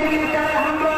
हम लोग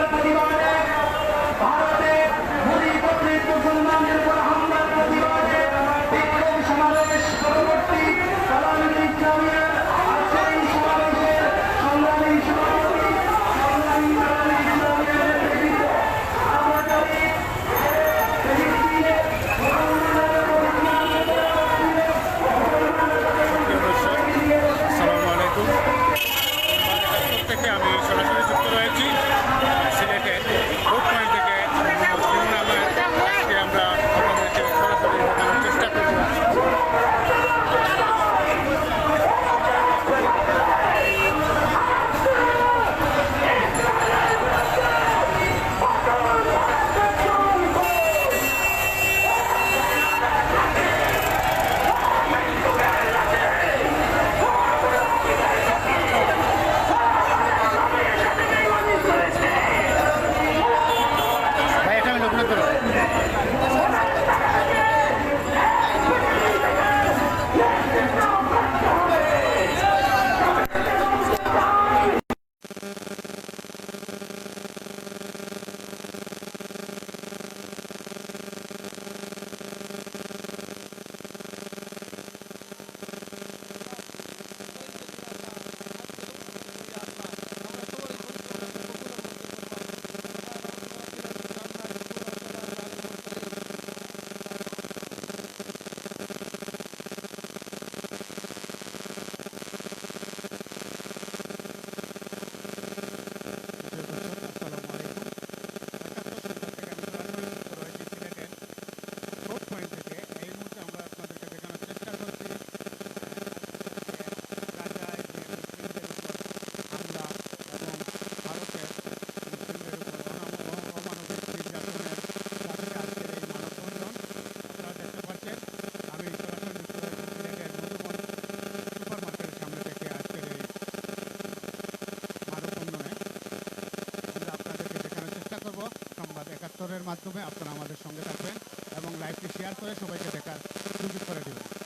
মাধ্যমে আপনারা আমাদের সঙ্গে থাকবেন এবং লাইভটি শেয়ার করে সবাইকে দেখার সুযোগ করে দেবেন।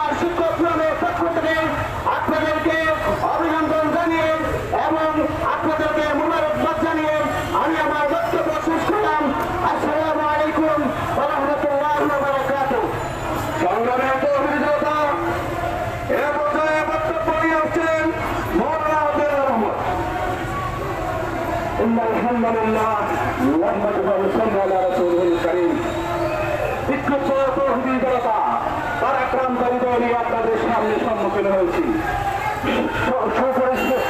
الحمد لله نحمده ونصلي على رسوله الكريم বিক্ষুব্ধ তহবিল জনতা তার আক্রান্ত হৃদয় নিয়ে আপনাদের সামনে সম্মুখীন হয়েছি সুপরিষ্কার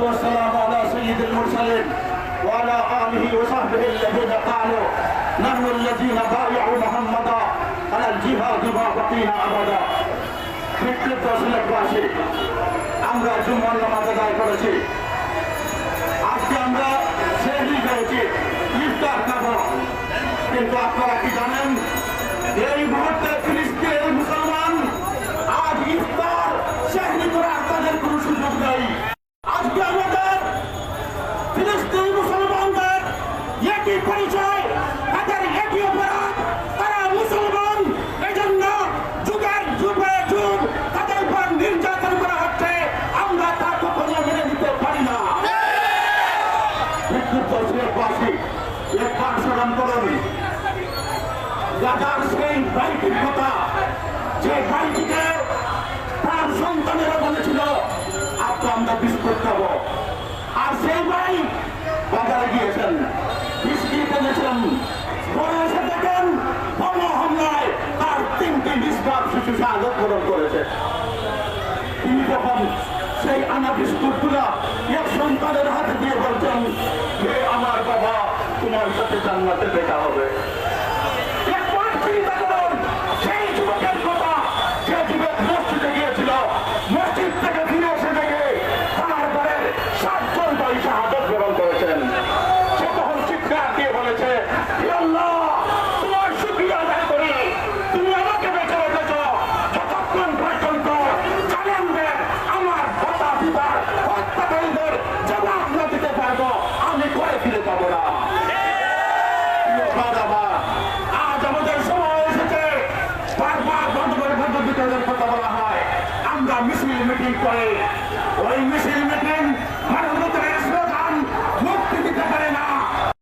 والصلاة والسلام على سيد المرسلين وعلى آله وصحبه الذين قالوا نحن الذين بايعوا محمدا على الجهاد ما بقينا أبدا বিক্ষিপ্ত সিলেটবাসী আমরা জুম্মার নামাজ আদায় করেছি আজকে আমরা সেহরি করেছি ইফতার খাবো কিন্তু আপনারা কি জানেন এই মুহূর্তে পরিচয় তাদের একই অপরাধ। তারা মুসলমান, এজন্য যুগের যুগে যুগ তাদের উপর নির্যাতন করা হচ্ছে। আমরা তা কখনো মেনে নিতে যে বাড়িটিকে এনেছেন পরে এসে দেখেন বড় হামলায় তার তিনটি নিষ্পাপ শিশু শাহাদত গ্রহণ করেছে। তিনি যখন সেই আনা বিস্কুটগুলা এক সন্তানের হাতে দিয়ে বলছেন, হে আমার বাবা, তোমার সাথে জান্নাতে দেখা হবে। করে। ওই মিছিল